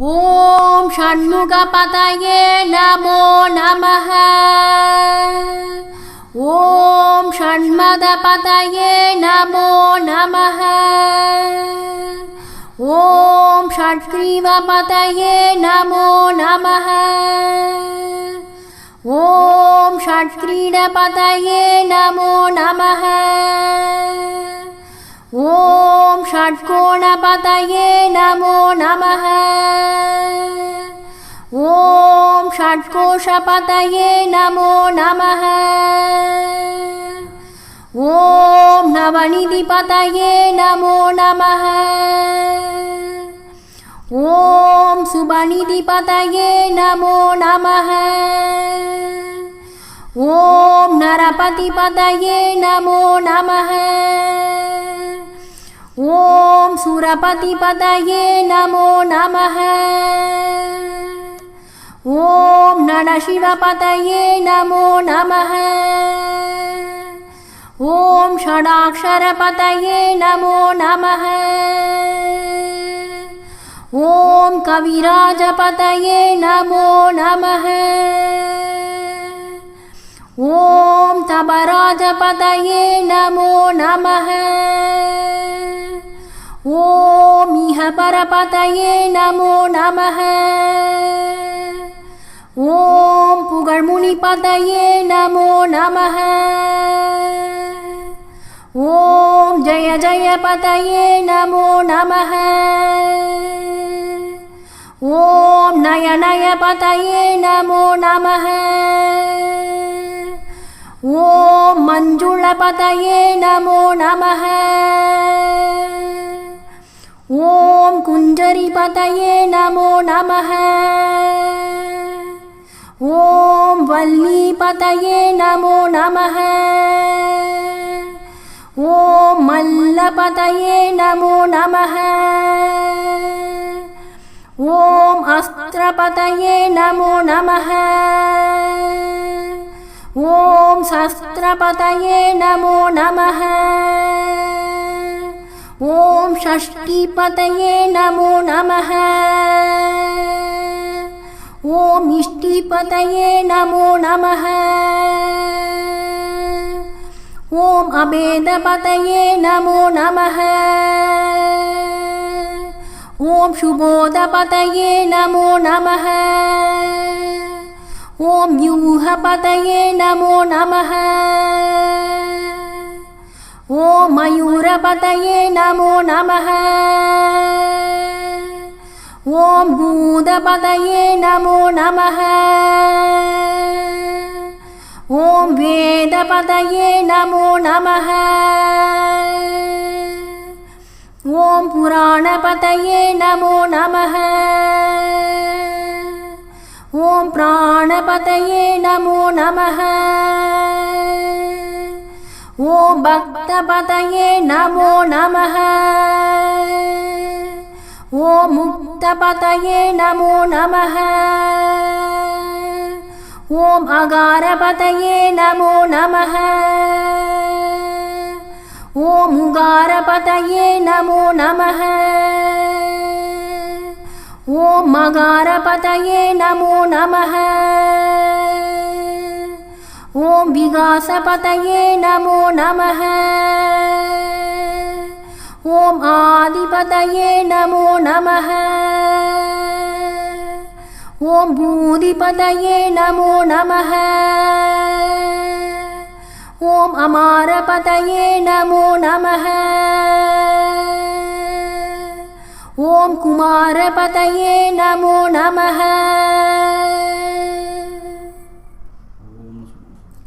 ॐ षण्मुखपतये नमो नमः ॐ षण्मदपतये नमो नमः ॐ षट्ग्रीवपतये नमो नमः ॐ षट्क्रीडपतये नमो नमः ॐ षट्कोणपतये नमो नमः ॐ षट्कोशपतये नमो नमः ॐ नवनिधिपतये नमो नमः ॐ सुबनिधिपतये नमो नमः ॐ नरपतिपतये नमो नमः ॐ सुरपतिपतये नमो नमः। ॐ नरशिवपतये नमो नमः। ॐ षडाक्षरपतये नमो नमः। ॐ कविराजपतये नमो नमः। ॐ तबराजपतये नमो नमः। नमो नमः। ॐ पुगर्मुनिपतये नमो नमः। ॐ जय जय पतये नमो नमः। ॐ नय नय पतये नमो नमः। ॐ मञ्जुळपतये नमो नमः। ॐ कुञ्जरिपतये नमो नमः। ॐ वल्लीपतये नमो नमः। ॐ मल्लपतये नमो नमः। ॐ अस्त्रपतये नमो नमः। ॐ शस्त्रपतये नमो नमः। ॐ षष्टिपतये नमो नमः। ॐ इष्टिपतये नमो नमः। ॐ अभेदपतये नमो नमः। ॐ शुभोदपतये नमो नमः। ॐ व्यूहपतये नमो नमः। ॐ मयूरपतये नमो नमः ॐ भूतपतये नमो नमः ॐ वेदपतये नमो नमः ॐ पुराणपतये नमो नमः ॐ प्राणपतये नमो नमः ॐ भक्तपतये नमो नमः। ॐ मुक्तपतये नमो नमः। ॐ अगारपतये नमो नमः। ॐ उगारपतये नमो नमः। ॐ मगारपतये नमो नमः। ॐ विगासपतये नमो नमः। ॐ आदिपतये नमो नमः। ॐ भूदिपतये नमो नमः। ॐ अमारपतये नमो नमः। ॐ कुमारपतये नमो नमः।